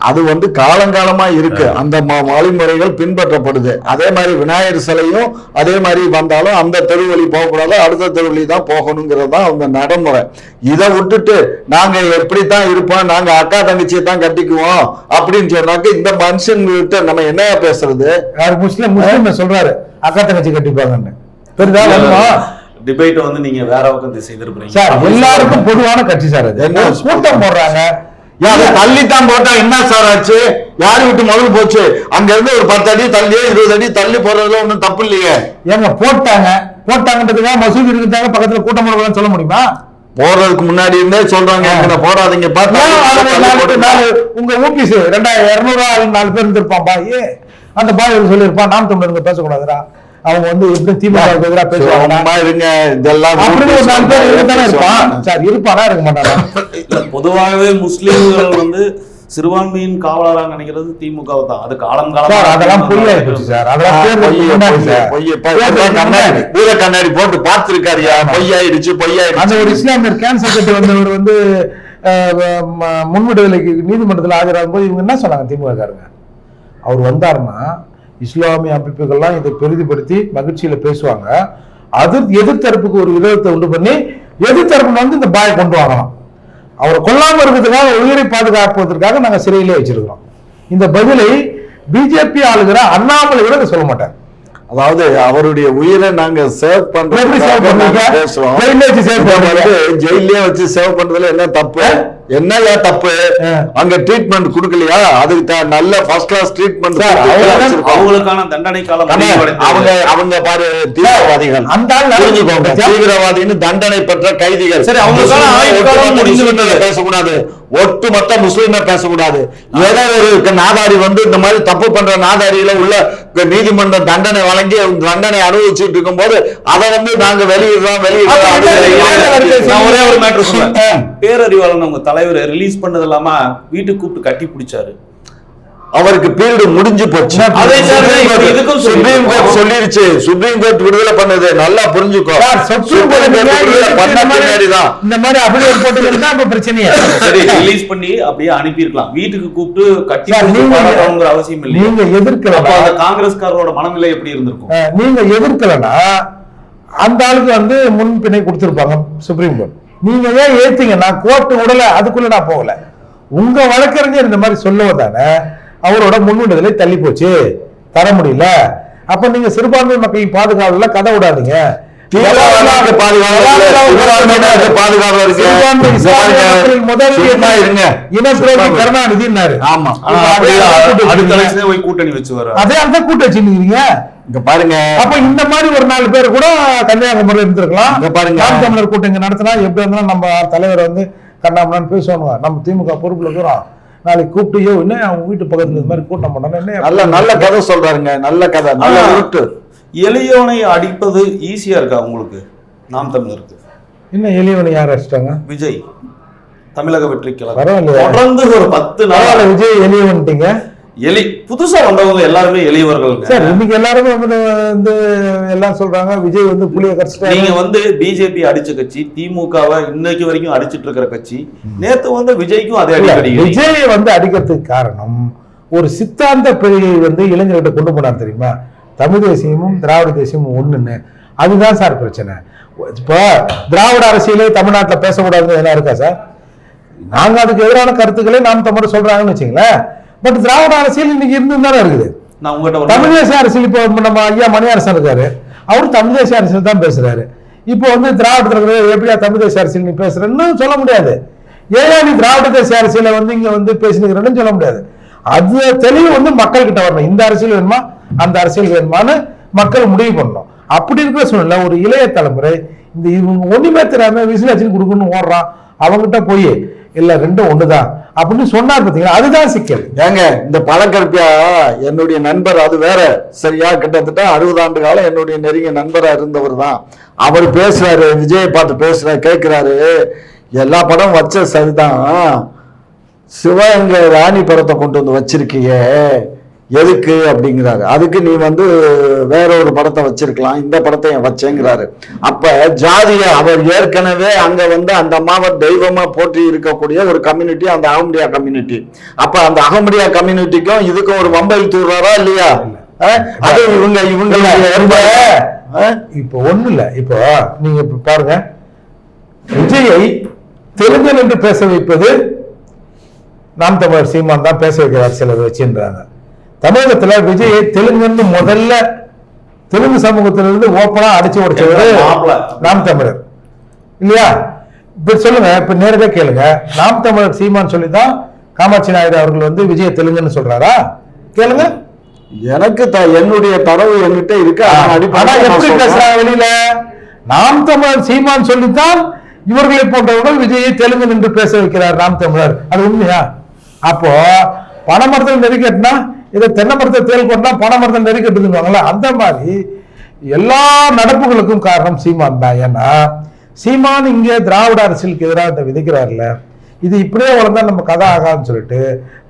அது வந்து காலங்காலமா இருக்கு. அந்த ம- வழிமுறைகள் பின்பற்றப்படுது. அதே மாதிரி விநாயகர் சிலையும் அதே மாதிரி வந்தாலும் அந்த தெரு வழி போகக்கூடாது அடுத்த தெரு வழி தான் போகணுங்கிறது தான் அவங்க நடைமுறை. இதை விட்டுட்டு நாங்க எப்படித்தான் இருப்போம் நாங்க அக்கா தங்கச்சியை தான் கட்டிக்குவோம் அப்படின்னு சொன்னாக்க இந்த மனுஷன்கிட்ட நம்ம என்ன பேசுறது? யார் முஸ்லிம் முஸ்லிம் சொல்றாரு. அக்கா தங்கச்சி கட்டிப்பாங்கன்னு. டிபேட் வந்து நீங்க வேற பக்கம் திசை திருப்புறீங்க. சார் எல்லாருக்கும் பொதுவான கட்சி சார் அது. என்ன? கூட்டம் போடுறாங்க. தள்ளித்தான் போட்டா என்ன சார் ஆச்சு? யாரு விட்டு முதல் போச்சு? அங்க இருந்து ஒரு பத்து அடி தள்ளியோ இருபது அடி தள்ளி போறதுல ஒண்ணும் தப்பு இல்லையே. ஏங்க போட்டாங்க. போட்டாங்கன்றதுக்காக மசூதி இருக்கிறதாங்க பக்கத்துல கூட்டம் போடக்கூடாதுன்னு சொல்ல முடியுமா? போறதுக்கு முன்னாடி இருந்தே சொல்றாங்க போடாதீங்க உங்க ஊபிஸ் ரெண்டாயிரம் இருநூறு ஆள் நாலு பேர் இருந்திருப்பான் பாய். அந்த பாய் சொல்லியிருப்பான் நாம் தமிழருங்க பேசக்கூடாதுடா. அவங்க வந்து எப்படி திமுக எதிராக பேசுவாங்க இருங்க இதெல்லாம் இருப்பான். சார் இருப்பானா இருக்க மாட்டானா பொதுவாகவே முஸ்லிம்கள் வந்து சிறுபான்மையின் காவலரா நினைக்கிறது திமுக தான் அது காலம் அதெல்லாம் காலம் சார் அதெல்லாம் பொய், தேர்தலுக்கு பொய், முன்னாடி பொய், சார். பொய், பொய். தேர்தலுக்கு கண்ணாடி, முன்னாடி. பூர கண்ணாடி போட்டு பார்த்திருக்காருயா பொய்யாயிடுச்சு அந்த பொய்யாயிடுச்சு ஒரு இஸ்லாமியர் கேன்சர் கட்டு வந்தவர் வந்து முன்விடுதலைக்கு நீதிமன்றத்தில் ஆஜராகும் போது இவங்க என்ன சொன்னாங்க திமுக காரங்க அவர் வந்தாருன்னா இஸ்லாமிய அமைப்புகள்லாம் இதை பெரிதுபடுத்தி மகிழ்ச்சியில பேசுவாங்க. அது எதிர்த்தரப்புக்கு ஒரு விரோதத்தை உண்டு பண்ணி எதிர்த்தரப்பு வந்து இந்த பாய் கொண்டு வாங்கலாம். அவரை கொல்லாம இருக்கிறதுக்காக உயிரை பாதுகாப்பதற்காக நாங்க சிறையிலே வச்சிருக்கிறோம். இந்த பதிலை பிஜேபி ஆளுகிற அண்ணாமலை கூட இதை சொல்ல மாட்டார். அதாவது அவருடைய உயிரை நாங்க சேவ் வச்சு பண்ணுவீங்க. வந்து ஜெயிலே வச்சு சேவ் பண்றதுல என்ன தப்பு? என்னயா தப்பு. அங்க ட்ரீட்மெண்ட் கொடுக்கலையா? அதுக்கு தான் நல்ல ஃபர்ஸ்ட் கிளாஸ் ட்ரீட்மெண்ட் அவங்களுக்கான தண்டனை காலம். அவங்க அவங்க பாரு தீவிரவாதிகள். அந்த புரிஞ்சுக்கோங்க. தீவிரவாதின்னு தண்டனை பெற்ற கைதிகள். சரி, அவங்களுக்கான முடிஞ்சு முஸ்லிம்களை விட்டது. பேசக்கூடாது. ஒட்டுமொத்த முஸ்லீமை பேசக்கூடாது. ஏதோ ஒரு நாதாரி வந்து இந்த மாதிரி தப்பு பண்ற நாதாரியில உள்ள நீதிமன்ற தண்டனை வழங்கி தண்டனை அனுபவிச்சுட்டு இருக்கும்போது அதை வந்து நாங்க வெளியிடுறோம் வெளியிடுறோம். ஒரே ஒரு மேட்டர் சொல்றேன். பேரறிவாளன் உங்க தலைவர் ரிலீஸ் பண்ணது இல்லாம வீட்டுக்கு கூப்பிட்டு கட்டி பிடிச்சாரு. அவருக்கு பீரியட் முடிஞ்சு போச்சு. சுப்ரீம் கோர்ட் இதுக்கும் சுப்ரீம் கோர்ட் சொல்லிருக்கோம். சொல்லிருச்சு. சுப்ரீம் கோர்ட் விடுதலை பண்ணது. நல்லா புரிஞ்சுக்கோ. சார், சுப்ரீம் கோர்ட் விடுதலை பண்ண இந்த மாதிரி- பின்னாடிதான். இந்த மாதிரி அபிடேவிட் போட்டுக்கிறது தான் இப்ப பிரச்சனையே. சரி ரிலீஸ் பண்ணி அப்படியே அனுப்பியிருக்கலாம். வீட்டுக்கு கூப்பிட்டு கட்டி நீங்க- அவசியம் இல்லை நீங்க அப்ப எதிர்க்கலாம் அந்த காங்கிரஸ்காரரோட மனநிலை எப்படி இருந்திருக்கும்? நீங்க எதிர்க்கலன்னா அந்த ஆளுக்கு வந்து முன்பிணை கொடுத்திருப்பாங்க சுப்ரீம் கோர்ட் நீங்க ஏன் ஏத்தீங்கன்னா கோர்ட்டு விடல அதுக்குள்ள நான் போகல. உங்க வழக்கறிஞர் இந்த மாதிரி சொல்லுவதானே அவரோட முன்னுடுதலை தள்ளி போச்சு தர முடியல. அப்ப நீங்க சிறுபான்மை மக்களின் பாதுகாவல கதை விடாதீங்க. இல்லை, சிறுபான்மையினருக்கு பாதுகாவலர் இருக்கு. முதல் இருங்க. ஆமா. ஆள் கூட்டு அடுத்த போய் கூட்டணி வச்சு வர அதே அந்த கூட்டு வச்சிருக்கீங்க. இங்க பாருங்க. அப்ப இந்த மாதிரி ஒரு நாலு பேர் கூட கன்னியாகுமரி இருந்திருக்கலாம். இங்க பாருங்க. நாம் தமிழர் நடத்தினா எப்படி இருந்தாலும் நம்ம தலைவர் வந்து கண்ணாமண்ணான்னு பேசுவாங்க நம்ம திமுக பொறுப்புல இருக்கிறோம். நாளைக்கு கூப்பிட்டு "யோ, என்ன அவங்க வீட்டு பக்கத்துல இந்த மாதிரி கூட்டம் பண்ணணும் என்ன? நல்ல நல்ல கதை சொல்றாருங்க. நல்ல கதை. நல்ல உருட்டு எளியோனை அடிப்பது ஈஸியா இருக்கா உங்களுக்கு? நாம் தமிழருக்கு. என்ன எளியவனை யார் அடிச்சிட்டாங்க? விஜய் தமிழக வெற்றி கழகம். தொடர்ந்து ஒரு பத்து நாள். விஜய் எளியவன்ட்டீங்க. எலி புதுசா வந்தவங்க எல்லாருமே எளியவர்கள் சார் இன்னைக்கு எல்லாருமே வந்து எல்லாம் சொல்றாங்க விஜய் வந்து புளிய நீங்க கரைச்சிட்டாங்க வந்து பிஜேபி அடிச்ச கட்சி திமுகவை இன்னைக்கு வரைக்கும் அடிச்சிட்டு இருக்கிற கட்சி. நேத்து வந்து விஜய்க்கும் அதே அடி இல்ல, அடிக்கிறீங்க. விஜயை வந்து அடிக்கிறதுக்கு காரணம் ஒரு சித்தாந்த பிழையை வந்து இளைஞர்கிட்ட கொண்டு போனார் தெரியுமா? தமிழ் தேசியமும் திராவிட தேசியமும் ஒண்ணுன்னு. அதுதான் சார் பிரச்சனை. இப்போ திராவிட அரசியலே தமிழ்நாட்டில் பேசக்கூடாதுன்னு எதனா இருக்கா சார்? நாங்க அதுக்கு எதிரான கருத்துக்களை நாம் தமிழ் சொல்றாங்கன்னு வச்சுங்களேன். பட் திராவிட அரசியல் இன்னைக்கு இருந்து தானே இருக்குது. தமிழ் தேசிய அரசியல் இப்போ நம்ம ஐயா மணியரசன் இருக்காரு. அவரு தமிழ் தேசிய அரசியல் தான் பேசுறாரு. இப்போ வந்து திராவிடத்தில் இருக்கிற எப்படியா தமிழ் தேசிய அரசியல் நீ பேசுறன்னு சொல்ல முடியாது. ஏன் நீ திராவிட தேசிய அரசியலை வந்து இங்க வந்து பேசினுக்கிறன்னு சொல்ல முடியாது. அது தெளிவு வந்து மக்கள் கிட்ட வரணும். இந்த அரசியல் வேணுமா? அந்த அரசியல் வேணுமான்னு மக்கள் முடிவு பண்ணணும். அப்படி இருக்கிற சூழ்நிலை ஒரு இளைய தலைமுறை இந்த இவங்க ஒண்ணுமே தெரியாம விசில் கொடுக்கணும்னு ஓடுறான். அவங்ககிட்ட போய் இல்ல ரெண்டும் ஒண்ணுதான். அப்படின்னு சொன்னார் பாத்தீங்களா? அதுதான் சிக்கல். ஏங்க இந்த பழங்கற்பியா என்னுடைய நண்பர் அது வேற. சரியா கிட்டத்தட்ட அறுபது ஆண்டு காலம் என்னுடைய நெருங்கிய நண்பரா இருந்தவர் தான். அவர் பேசுறாரு விஜய் பார்த்து பேசுறாரு கேட்கிறாரு எல்லா படம் வச்ச சரிதான். சிவகங்கை ராணி படத்தை கொண்டு வந்து வச்சிருக்கியே எதுக்கு அப்படிங்கிறாரு. அதுக்கு நீ வந்து வேற ஒரு படத்தை வச்சிருக்கலாம். இந்த படத்தை வச்சேங்கிறாரு. அப்ப ஜாதிய அவர் ஏற்கனவே அங்க வந்து அந்த அம்மாவை தெய்வமா போற்றி இருக்கக்கூடிய ஒரு கம்யூனிட்டி அந்த அகமுடியா கம்யூனிட்டி அப்ப அந்த அகமுடியா கம்யூனிட்டிக்கும் இதுக்கும் ஒரு வம்பல் தூர்றாரா இல்லையா? அது இவங்க இவங்க? இப்போ ஒண்ணு இல்ல. இப்போ நீங்க இப்ப பாருங்க. விஜயை தெலுங்கன் என்று பேச வைப்பது நாம் தமிழர் சீமான் தான் பேச வைக்கிறார் சிலர் வச்சுன்றாங்க. தமிழகத்துல விஜயை தெலுங்குன்னு முதல்ல தெலுங்கு சமூகத்திலிருந்து ஓப்பனா அடிச்சு உடைச்சவர். நாம் தமிழர். இல்லையா? இப்ப சொல்லுங்க இப்ப நேரடியா கேளுங்க. நாம் தமிழர் சீமான் சொல்லி தான் காமாட்சி நாயுடு அவர்கள் வந்து விஜய தெலுங்குன்னு சொல்றாரா? கேளுங்க. எனக்கு த- என்னுடைய தரவு என்கிட்ட இருக்கு. ஆனா எப்படி. பேசுறாங்க வெளியில? நாம் தமிழர் சீமான் சொல்லித்தான் இவர்களை போன்றவர்கள் விஜயை தெலுங்கு நின்று பேச வைக்கிறார் நாம் தமிழர். அது உண்மையா? அப்போ பனைமரத்தில் நெருக்கட்டினா இதை தென்னை மரத்தை தேல் கொண்டா பனைமரத்தில் நெருக்கட்டுதுவாங்களா அந்த மாதிரி எல்லா நடப்புகளுக்கும் காரணம் சீமான் தான். ஏன்னா சீமான் இங்கே திராவிட அரசியலுக்கு எதிராக இதை விதைக்கிறார்ல. இது இப்படியே வளர்ந்தா நம்ம கதை ஆகாதுன்னு சொல்லிட்டு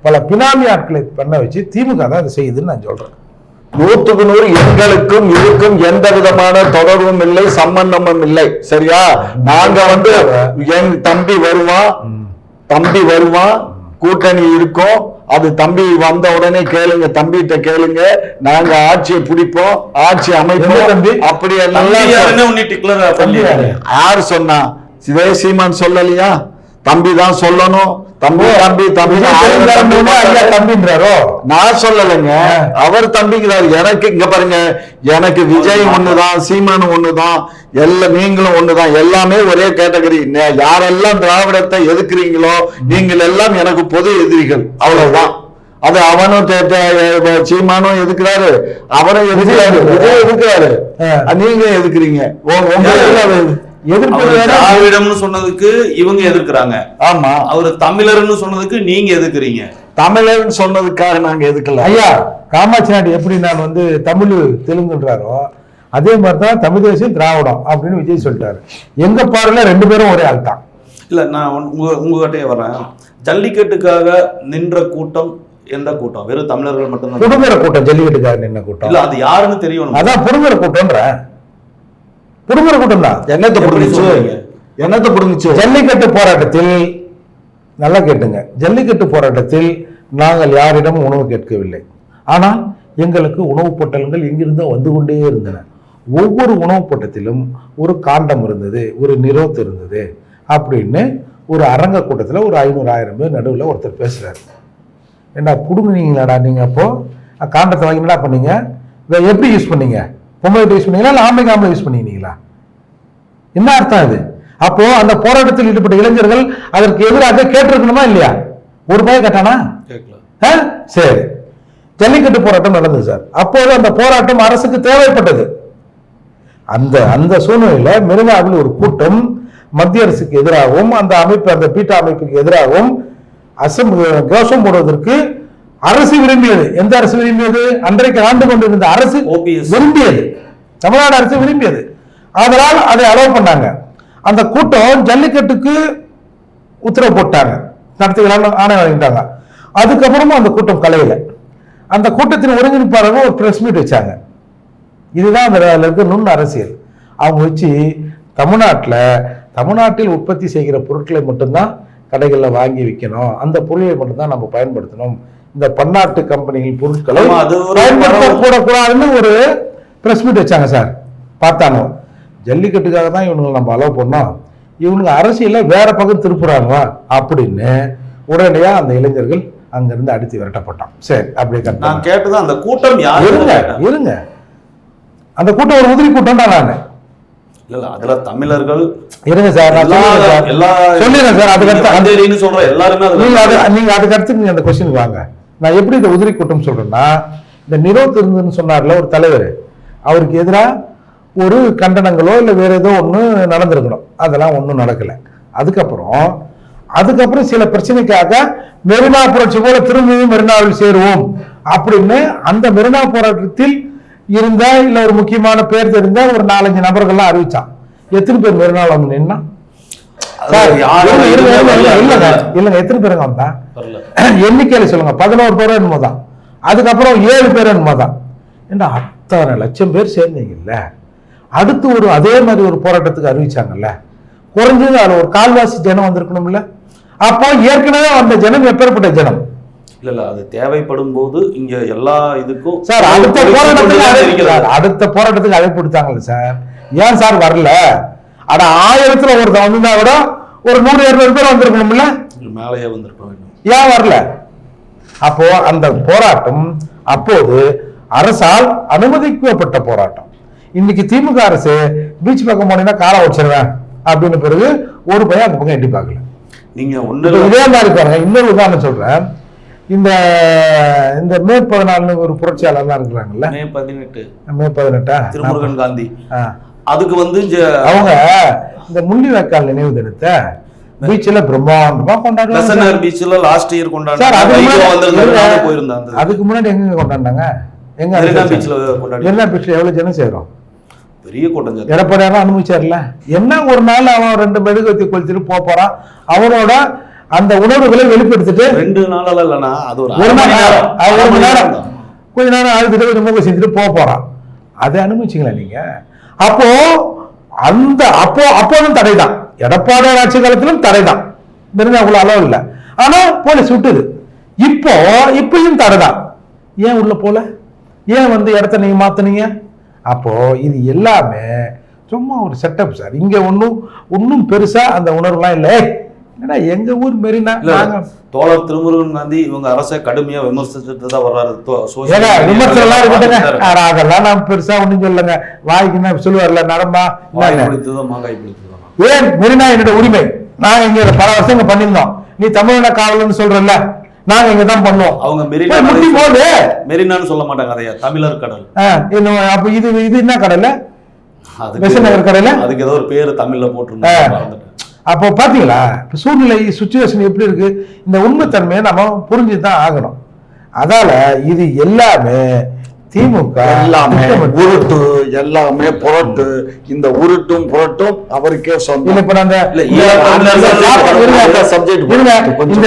பல பினாமி ஆட்களை பண்ண வச்சு திமுக தான் இதை செய்யுதுன்னு நான் சொல்றேன். நூத்துக்கு நூறு எங்களுக்கும் இதுக்கும் எந்த விதமான தொடர்பும் இல்லை சம்பந்தமும் இல்லை. சரியா? நாங்க வந்து என் தம்பி வருவான் தம்பி வருவான் கூட்டணி இருக்கும். அது தம்பி வந்த உடனே கேளுங்க தம்பிகிட்ட கேளுங்க. நாங்க ஆட்சியை பிடிப்போம் ஆட்சி அமைப்போம். தம்பி? அப்படி எல்லாம் யாரு? சொன்னா? சிவே சீமான் சொல்லலையா? தம்பி தான் சொல்லணும். தம்பி தம்பி தம்பி தம்பின்றாரோ? நான் சொல்லலைங்க. அவர் தம்பிங்கிறார் எனக்கு இங்க பாருங்க எனக்கு விஜய் ஒண்ணுதான் சீமான் ஒண்ணுதான் எல்லாம் நீங்களும் ஒண்ணுதான். எல்லாமே ஒரே கேட்டகரி. யாரெல்லாம் திராவிடத்தை எதுக்குறீங்களோ நீங்கள் எல்லாம் எனக்கு பொது எதிரிகள். அவ்வளவுதான். அது அவனும் சீமானும் எதுக்குறாரு அவரும் எதுக்குறாரு விஜய் எதுக்குறாரு. நீங்க எதுக்குறீங்க திராவிடம்னு சொன்னதுக்கு இவங்க எதிர்க்கிறாங்க. ஆமா. அவர் தமிழர்னு சொன்னதுக்கு நீங்க எதுக்குறீங்க தமிழர்னு சொன்னதுக்காக நாங்க எதுக்கல ஐயா காமாட்சி நாயுடு எப்படி நான் வந்து தமிழ் தெலுங்குன்றாரோ அதே மாதிரி தான் தமிழ் தேசியம் திராவிடம் அப்படின்னு விஜய் சொல்லிட்டாரு. எங்க பார்வையில ரெண்டு பேரும் ஒரே ஆள் தான். இல்ல நான் உங்க- உங்க உங்ககிட்டயே வரேன் ஜல்லிக்கட்டுக்காக நின்ற கூட்டம் எந்த கூட்டம்? வெறும் தமிழர்கள் மட்டும்தான். புடுங்குற கூட்டம் ஜல்லிக்கட்டுக்காரன் என்ன கூட்டம். இல்ல அது யாருன்னு தெரியணும். அதான் புடுங்குற கூட்டம்ன்ற புடுங்குற கூட்டம் தான் என்னத்தை சொல்றீங்க? என்னத்தை புடுங்குச்சு? ஜல்லிக்கட்டு போராட்டத்தில் நல்லா கேட்டுங்க. ஜல்லிக்கட்டு போராட்டத்தில் நாங்கள் யாரிடமும் உணவு கேட்கவில்லை. ஆனால் எங்களுக்கு உணவுப் பொட்டலங்கள் எங்கிருந்தோ வந்து கொண்டே இருந்தன. ஒவ்வொரு உணவுப் பொட்டத்திலும் ஒரு காண்டம் இருந்தது ஒரு நிரோத் இருந்தது அப்படின்னு ஒரு அரங்க கூட்டத்தில் ஒரு ஐநூறு ஆயிரம் பேர் நடுவில் ஒருத்தர் பேசுறாரு. ஏண்டா புடுங்குனீங்களாடா நீங்கள் அப்போ? அஹ் காண்டத்தை வாங்கினா பண்ணீங்க இதை எப்படி யூஸ் பண்ணீங்க? பொம்பளை யூஸ் பண்ணீங்களா? இல்லை ஆம்பளை ஆம்பளை யூஸ் பண்ணிங்களா? என்ன அர்த்தம் இது அப்போ அந்த போராட்டத்தில் ஈடுபட்ட இளைஞர்கள் அதற்கு எதிராக கேட்டிருக்கணுமா இல்லையா? ஒரு பய கேட்டானா? சரி. ஜல்லிக்கட்டு போராட்டம் நடந்தது சார். அப்போது அந்த போராட்டம் அரசுக்கு தேவைப்பட்டது. அந்த அந்த சூழ்நிலையில மெரினாவில் ஒரு கூட்டம் மத்திய அரசுக்கு எதிராகவும் அந்த அமைப்பு அந்த பீட்டா அமைப்புக்கு எதிராகவும் அசம் கோஷம் போடுவதற்கு அரசு விரும்பியது. எந்த அரசு விரும்பியது? அன்றைக்கு ஆண்டு கொண்டிருந்த அரசு. விரும்பியது. தமிழ்நாடு அரசு விரும்பியது. அதனால் அதை அலோவ் பண்ணாங்க. அந்த கூட்டம் ஜல்லிக்கட்டுக்கு உத்தரவு போட்டாங்க. நடத்திக்கலாம் ஆணை வழங்கிட்டாங்க அதுக்கப்புறமும் அந்த கூட்டம் கலையில. அந்த கூட்டத்தின் ஒருங்கிணைப்பாளர்கள் ஒரு பிரஸ் மீட் வச்சாங்க. இதுதான் அந்த இருக்க நுண் அரசியல். அவங்க வச்சு தமிழ்நாட்டில் தமிழ்நாட்டில் உற்பத்தி செய்கிற பொருட்களை மட்டும்தான் கடைகளில் வாங்கி விற்கணும் அந்த பொருளை மட்டும்தான் நம்ம பயன்படுத்தணும். இந்த பன்னாட்டு கம்பெனிகள் பொருட்களை பயன்படுத்தக்கூடாதுன்னு ஒரு பிரஸ் மீட் வச்சாங்க சார் பார்த்தாங்க. ஜல்லிக்கட்டுக்காக தான் இவனுங்களை நம்ம அலோவ் பண்ணோம். இவனுங்க அரசியல்ல வேற பக்கம் திருப்புறாங்க அப்படின்னு உடனடியாக அந்த இளைஞர்கள் அங்கிருந்து அடித்து விரட்டப்பட்டான். சரி அப்படியே கட் நான் கேட்டது அந்த கூட்டம் இருங்க இருங்க. அந்த கூட்டம் ஒரு உதிரி கூட்டம் தான் நான். இல்ல அதுல தமிழர்கள் இருங்க சார் சொல்லிடுறேன் சார். அதுக்கு அடுத்து அந்த- அந்தேரின்னு சொல்ற எல்லாருமே நீங்க அதுக்கு அடுத்து நீங்க அந்த கொஸ்டின் வாங்க. நான் எப்படி இந்த உதிரி கூட்டம் சொல்றேன்னா இந்த நிரோ திருந்துன்னு சொன்னார்ல ஒரு தலைவர் அவருக்கு எதிராக ஒரு கண்டனங்களோ இல்லை வேற ஏதோ ஒன்று நடந்திருக்கணும். அதெல்லாம் ஒன்றும் நடக்கலை. அதுக்கப்புறம் அதுக்கப்புறம் சில பிரச்சனைக்காக மெரினா புரட்சி போல திரும்பியும் மெரினாவில் சேருவோம் அப்படின்னு அந்த மெரினா போராட்டத்தில் இருந்த இல்லை ஒரு முக்கியமான பேர் தெரிந்த ஒரு நாலஞ்சு நபர்கள்லாம் அறிவிச்சான். எத்தனை பேர் மெரினாவில் நின்னா இல்லைங்க இல்லைங்க எத்தனை பேருங்க வந்தா வரல. *clears throat* எண்ணிக்கையில சொல்லுங்க. பதினோரு பேரும் என்னமோ தான். அதுக்கப்புறம் ஏழு பேர் என்னமோ தான். ஏண்டா அத்தனை லட்சம் பேர் சேர்ந்தீங்கல்ல? அடுத்து ஒரு அதே மாதிரி ஒரு போராட்டத்துக்கு அறிவிச்சாங்கல்ல? குறைஞ்சது அதுல ஒரு கால்வாசி ஜனம் வந்திருக்கணும்ல? அப்போ ஏற்கனவே அந்த ஜனம் எப்பேற்பட்ட ஜனம்? இல்ல இல்ல அது தேவைப்படும் போது இங்க எல்லா இதுக்கும் சார் அடுத்த போராட்டத்துக்கு அடுத்த போராட்டத்துக்கு அழைப்பு கொடுத்தாங்கல்ல சார்? ஏன் சார் வரல? அட ஆயிரத்துல ஒருத்தன் வந்திருந்தா கூட ஒரு நூறு இருநூறு பேர் வந்திருக்கணும்ல? மேலேயே வேண்டும் ஏன் வரல? அப்போ அந்த போராட்டம் அப்போது அரசால் அனுமதிக்கப்பட்ட போராட்டம். இன்னைக்கு திமுக அரசு பீச் பக்கம் போனீங்கன்னா காலை வச்சிருவேன் அப்படின்னு பிறகு ஒரு பையன் அந்த பக்கம் எட்டி பார்க்கல. நீங்க ஒண்ணு இதே மாதிரி பாருங்க இன்னொரு உதாரணம் சொல்றேன். இந்த இந்த மே பதினாலு ஒரு புரட்சியாளர்லாம் இருக்கிறாங்கல்ல. மே பதினெட்டு. மே பதினெட்டா? திருமுருகன் காந்தி. அதுக்கு வந்து அவங்க இந்த முள்ளிவாய்க்கால் நினைவு தினத்தை பீச்சில் பிரம்மாண்டமா கொண்டாடுவாங்க. பெசன்னர் பீச்ல லாஸ்ட் இயர் போயிருந்தேன் அந்த அதுக்கு முன்னாடி எங்க கொண்டாடினாங்க? எங்க மெரினா அரசு பீச்ல கொண்டாடி மெரினா பீச்ல எவ்வளவு ஜனம் சேரும்? பெரிய கூட்டம் எடப்பாடியாரும் அனுபவிச்சார்ல என்ன ஒரு நாள் அவன் ரெண்டு மெழுகுவத்தி கொளுத்திட்டு போறான்? அவனோட அந்த உணர்வுகளை வெளிப்படுத்திட்டு ரெண்டு நாளெல்லாம் இல்லைன்னா அது ஒரு மணி நேரம். ஒரு மணி. கொஞ்ச நேரம் அழுதுட்டு கொஞ்சம் மூக்க செஞ்சுட்டு போக போறான். அதை அனுபவிச்சிங்களா நீங்க? அப்போ அந்த அப்போ அப்போதும் தடைதான். எடப்பாடியார் ஆட்சி காலத்திலும் தடைதான். மெரினாக்குள்ள அளவு இல்லை. ஆனா போலீஸ் விட்டுது. இப்போ இப்பயும் தடைதான். ஏன் உள்ள போல? ஏன் வந்து இடத்த நீங்க மாத்துனீங்க? அப்போ இது எல்லாமே சும்மா ஒரு செட்டப் சார் இங்க ஒன்றும் ஒன்றும் பெருசா அந்த உணர்வுலாம் இல்லை. ஏய், என்னடா எங்க ஊர் மெரினா தோழர் திருமுருகன் காந்தி இவங்க அரசை கடுமையா விமர்சிச்சுட்டு தான் வர்றாரு. தோ- social ஏங்க media விமர்சனம் எல்லாம் இருக்கட்டுங்க. அதெல்லாம் நான் பெருசா ஒண்ணும் சொல்லலைங்க. வாய்க்கு என்ன சொல்லுவார்ல நடமா? வாய் என்னங்க? பிடித்ததோ மாங்காய் பிடித்ததோ. ஏன் மெரினா என்னோட உரிமை? நாங்க இங்க பல வருஷங்க பண்ணியிருந்தோம். நீ தமிழன காவலன்னு சொல்றல்ல நாங்க இங்க தான் பண்ணுவோம். அவங்க மெரினா முட்டி போகுது மெரினான்னு சொல்ல மாட்டாங்க அதையா? தமிழர் கடல். இன்னும் அப்ப இது இது என்ன கடல நகர் கடையில? அதுக்கு ஏதோ ஒரு பேரு தமிழ்ல. போட்டிருந்தாங்க அப்போ பாத்தீங்களா? இப்ப சூழ்நிலை சுச்சுவேஷன் எப்படி இருக்கு? இந்த உண்மைத்தன்மையை நம்ம புரிஞ்சு தான் ஆகணும். அதால இது எல்லாமே திமுக எல்லாமே உருட்டு எல்லாமே புரட்டு. இந்த உருட்டும் புரட்டும் அவருக்கே சொந்தம். இப்ப அந்த இல்ல,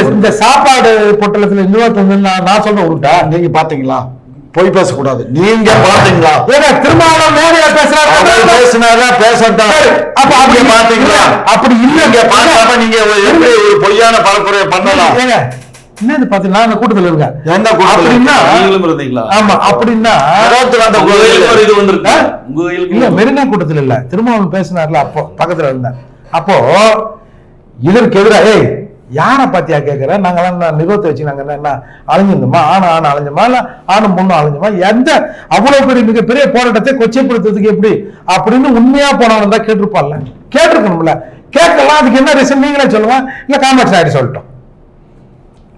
இந்த- சாப்பாடு பொட்டலத்துல இன்னொருத்தவங்க நான் நான் சொல்ற உருட்டா? நீங்க பாத்தீங்களா? பொய் பேசக்கூடாது. நீங்க பாத்தீங்களா? ஏங்க திருமாவளவன் நேரடியா பேசுறாரு. பேசினாரா? பேசட்டும் சரி, அப்ப அப்படி பாத்தீங்களா? அப்படி இல்ல. நீங்க பார்க்காம நீங்க ஒரு- எப்படி ஒரு பொய்யான பரப்புரையை பண்ணலாம்? என்னது பாத்தீங்களா? நான் அந்த கூட்டத்துல இருக்கேன். எந்த கூட்டத்துல? அப்படின்னா நீங்களும் இருந்தீங்களா? ஆமா அப்படின்னா இது? வந்திருக்கு. இல்ல மெரினா கூட்டத்துல இல்ல. திருமாவளவன் பேசினார்ல அப்போ பக்கத்துல இருந்தேன். அப்போ இதற்கு எதிராக ஏய் யாரை பார்த்தியா கேட்குற நாங்களாம் என்ன நிறுவத்தை வச்சு நாங்கள் என்ன- அழிஞ்சிருந்தோமா? அலைஞ்சிருந்தோமா ஆணும் ஆண் அலைஞ்சோமா இல்ல ஆணும் பொண்ணும் அலைஞ்சோமா எந்த அவ்வளோ பெரிய மிகப்பெரிய போராட்டத்தை கொச்சைப்படுத்துறதுக்கு எப்படி? அப்படின்னு உண்மையாக போனவன் தான் கேட்டிருப்பான்ல. கேட்டிருக்கணும்ல. கேட்கலாம் அதுக்கு என்ன ரீசன் நீங்களே சொல்லுவேன் இல்லை காமெட்ஸ் ஆகிட்டு சொல்லிட்டோம்.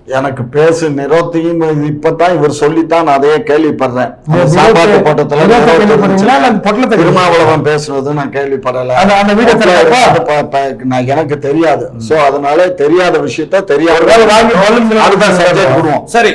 எனக்கு பேசு நிரோத்தையும் இப்பதான் இவர் சொல்லித்தான் நான் அதையே கேள்விப்படுறேன். சாப்பாட்டு போட்டத்துல திருமாவளவன் பேசுறது நான் கேள்விப்படல. நான் எனக்கு தெரியாது. சோ அதனால தெரியாத விஷயத்த தெரியாத சரி